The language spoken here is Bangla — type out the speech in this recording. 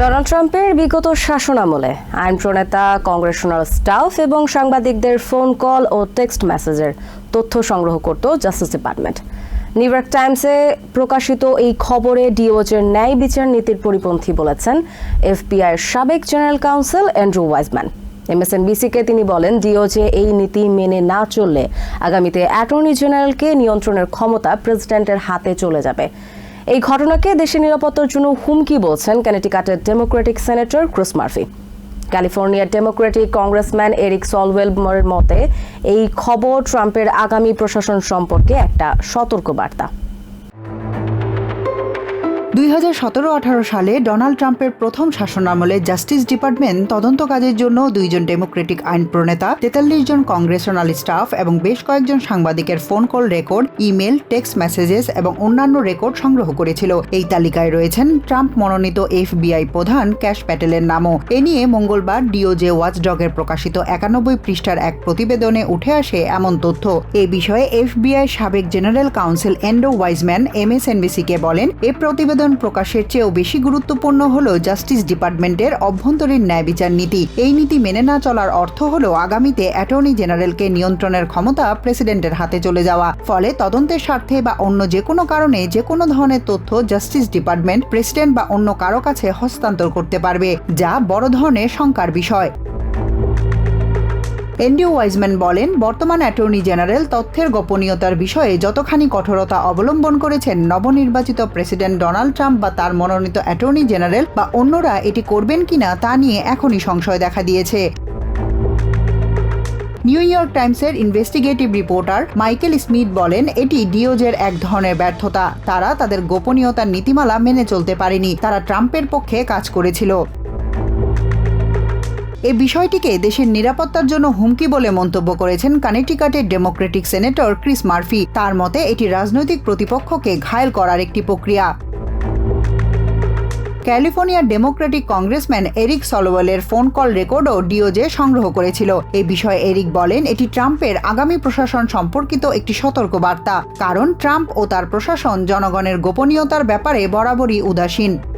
ডোনাল্ড ট্রাম্পের বিগত শাসনামলে আইন প্রণেতা, কংগ্রেশনাল স্টাফ এবং সাংবাদিকদের ফোন কল ও টেক্সট মেসেজের তথ্য সংগ্রহ করত জাস্টিস ডিপার্টমেন্ট। নিউ ইয়র্ক টাইমসে প্রকাশিত এই খবরে ডিওজের ন্যায় বিচার নীতির পরিপন্থী বলেছেন এফবিআইয়ের সাবেক জেনারেল কাউন্সিল অ্যান্ড্রু ওয়াইজম্যান। এমএসএনবিসিকে তিনি বলেন ডিওজে এই নীতি মেনে না চললে আগামীতে অ্যাটর্নি জেনারেলকে নিয়ন্ত্রণের ক্ষমতা প্রেসিডেন্টের হাতে চলে যাবে। এই ঘটনাকে দেশের নিরাপত্তার জন্য হুমকি বলছেন ক্যানেটিকাটের ডেমোক্রেটিক সেনেটর ক্রুস মার্ফি। ক্যালিফোর্নিয়ার ডেমোক্রেটিক কংগ্রেসম্যান এরিক সলওয়েলমের মতে, এই খবর ট্রাম্পের আগামী প্রশাসন সম্পর্কে একটা সতর্ক বার্তা দুই হাজার সতেরো আঠারো সালে ডোনাল্ড ট্রাম্পের প্রথম শাসনামলে জাস্টিস ডিপার্টমেন্ট তদন্ত কাজের জন্য দুইজন ডেমোক্রেটিক আইন প্রণেতা, তেতাল্লিশ জন কংগ্রেশনাল স্টাফ এবং বেশ কয়েকজন সাংবাদিকের phone call record, email, text messages এবং অন্যান্য রেকর্ড সংগ্রহ করেছিল। এই তালিকায় রয়েছেন ট্রাম্প মনোনীত এফবিআই প্রধান ক্যাশ প্যাটেলের নামও। এ নিয়ে মঙ্গলবার ডিওজে ওয়াচডগের প্রকাশিত একানব্বই পৃষ্ঠার এক প্রতিবেদনে উঠে আসে এমন তথ্য। এ বিষয়ে এফবিআই সাবেক জেনারেল কাউন্সিল এন্ডো ওয়াইজম্যান এমএসএনবিসিকে বলেন, এ প্রতিবেদন প্রকাশের চেয়েও বেশি গুরুত্বপূর্ণ হল জাস্টিস ডিপার্টমেন্টের অভ্যন্তরীণ ন্যায় বিচার নীতি। এই নীতি মেনে না চলার অর্থ হল আগামীতে অ্যাটর্নি জেনারেলকে নিয়ন্ত্রণের ক্ষমতা প্রেসিডেন্টের হাতে চলে যাওয়া। ফলে তদন্তের স্বার্থে বা অন্য যে কোনো কারণে যে কোনো ধরনের তথ্য জাস্টিস ডিপার্টমেন্ট প্রেসিডেন্ট বা অন্য কারও কাছে হস্তান্তর করতে পারবে, যা বড় ধরনের শঙ্কার বিষয়। এনডিও ওয়াইজম্যান বলেন, বর্তমান অ্যাটর্নি জেনারেল তথ্যের গোপনীয়তার বিষয়ে যতখানি কঠোরতা অবলম্বন করেছেন নবনির্বাচিত প্রেসিডেন্ট ডোনাল্ড ট্রাম্প বা তার মনোনীত অ্যাটর্নি জেনারেল বা অন্যরা এটি করবেন কিনা তা নিয়ে এখনই সংশয় দেখা দিয়েছে। নিউ ইয়র্ক টাইমসের ইনভেস্টিগেটিভ রিপোর্টার মাইকেল স্মিথ বলেন, এটি ডিওজের এক ধরনের ব্যর্থতা। তারা তাদের গোপনীয়তার নীতিমালা মেনে চলতে পারেনি। তারা ট্রাম্পের পক্ষে কাজ করেছিল। এই বিষয়টিকে দেশের নিরাপত্তার জন্য হুমকি বলে মন্তব্য করেছেন কানেটিকাটের ডেমোক্রেটিক সেনেটর ক্রিস মার্ফি। তার মতে, এটি রাজনৈতিক প্রতিপক্ষকে ঘায়েল করার একটি প্রক্রিয়া। ক্যালিফোর্নিয়ার ডেমোক্রেটিক কংগ্রেসম্যান এরিক সলোওয়েলের ফোন কল রেকর্ডও ডিওজে সংগ্রহ করেছিল। এ বিষয়ে এরিক বলেন, এটি ট্রাম্পের আগামী প্রশাসন সম্পর্কিত একটি সতর্ক বার্তা কারণ ট্রাম্প ও তার প্রশাসন জনগণের গোপনীয়তার ব্যাপারে বরাবরই উদাসীন।